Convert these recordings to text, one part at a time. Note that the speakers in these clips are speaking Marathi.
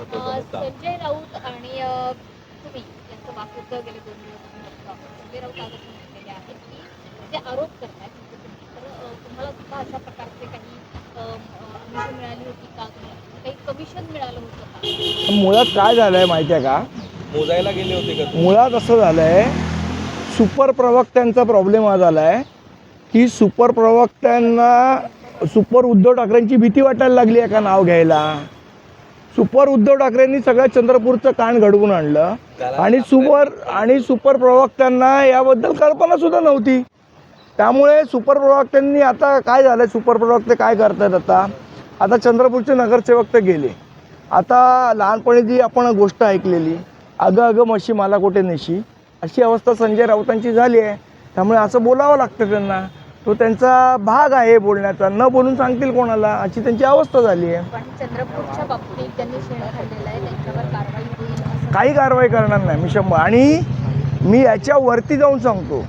संजय राऊत आणि तुम्ही यांचं वाकुद्द गेले दोन दिवस. संजय राऊत आज असं म्हटलेले आहेत की जे आरोप करतायत म्हणजे तुम्ही, तर तुम्हाला सुद्धा अशा प्रकारचे काही मिळाली होती का तुम्हाला? काही कमिशन मिळालं होतं का? मुळात काय झालं आहे माहिती आहे का? मोजायला गेले होते का? मुळात असं झालं आहे सुपर प्रवक्त्यांचा प्रॉब्लेम हा झाला आहे की सुपर प्रवक्त्यांना सुपर उद्धव ठाकरेंची भीती वाटायला लागली आहे का नाव घ्यायला. सुपर उद्धव ठाकरेंनी सगळ्या चंद्रपूरचं कान घडवून आणलं. आणि सुपर आणि सुपर प्रवक्त्यांना याबद्दल कल्पनासुद्धा नव्हती. त्यामुळे सुपर प्रवक्त्यांनी आता काय झालं? सुपर प्रवक्ते काय करतात आता? आता चंद्रपूरचे नगरसेवक तर गेले. आता लहानपणी जी आपण गोष्ट ऐकलेली अगं अगं मशी मला कुठे नेशी? अशी अवस्था संजय राऊतांची झाली आहे. त्यामुळे असं बोलावं लागतं त्यांना. तो त्यांचा भाग आहे बोलण्याचा. न बोलून सांगतील कोणाला? अशी त्यांची अवस्था झाली आहे. पण चंद्रपूरच्या बाबतीत त्यांनी शेण खाल्लेलं आहे. त्यांच्यावर कारवाई होईल असं काही कारवाई करणार नाही मी शंभर. आणि मी याच्यावरती जाऊन सांगतो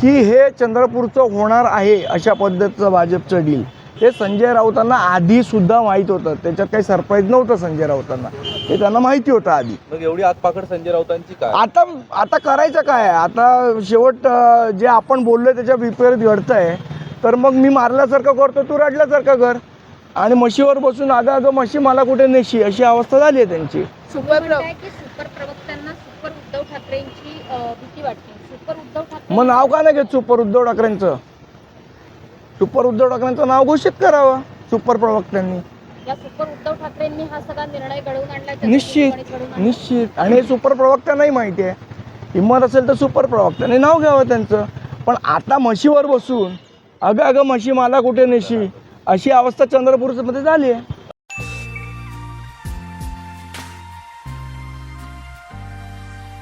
की हे चंद्रपूरचं होणार आहे अशा पद्धतीचं भाजपचं डील हे संजय राऊतांना आधीसुद्धा माहीत होतं. त्याच्यात काही सरप्राईज नव्हतं संजय राऊतांना. हे त्यांना माहिती होतं आधी. मग एवढी आतपाकड संजय राऊतांची काय? आता आता करायचं काय? आता शेवट अं, जे आपण बोललो त्याच्या विपरीत घडतं आहे तर मग मी मारल्यासारखं करतो तू रडल्यासारखं कर आणि म्हशीवर बसून अगं अगं म्हशी मला कुठे नेशी? अशी अवस्था झाली आहे त्यांची. म्हणताय की सुपर प्रवक्त्यांना सुपर उद्धव ठाकरेंची अ, भीती वाटते. सुपर उद्धव ठाकरे मग नाव का नाही घेत सुपर उद्धव ठाकरेंचं? सुपर उद्धव ठाकरेंचं नाव घोषित करावं सुपर प्रवक्त्यांनी. या सुपर उद्धव ठाकरेंनी हा सगळा निर्णय घडवून आणला निश्चित निश्चित. आणि हे सुपर प्रवक्त्यांनाही माहिती आहे. हिंमत असेल तर सुपर प्रवक्त्याने नाव घ्यावं त्यांचं. पण आता म्हशीवर बसून अगं अगं म्हशी मला कुठे नेशी? अशी अवस्था चंद्रपूरमध्ये झाली आहे.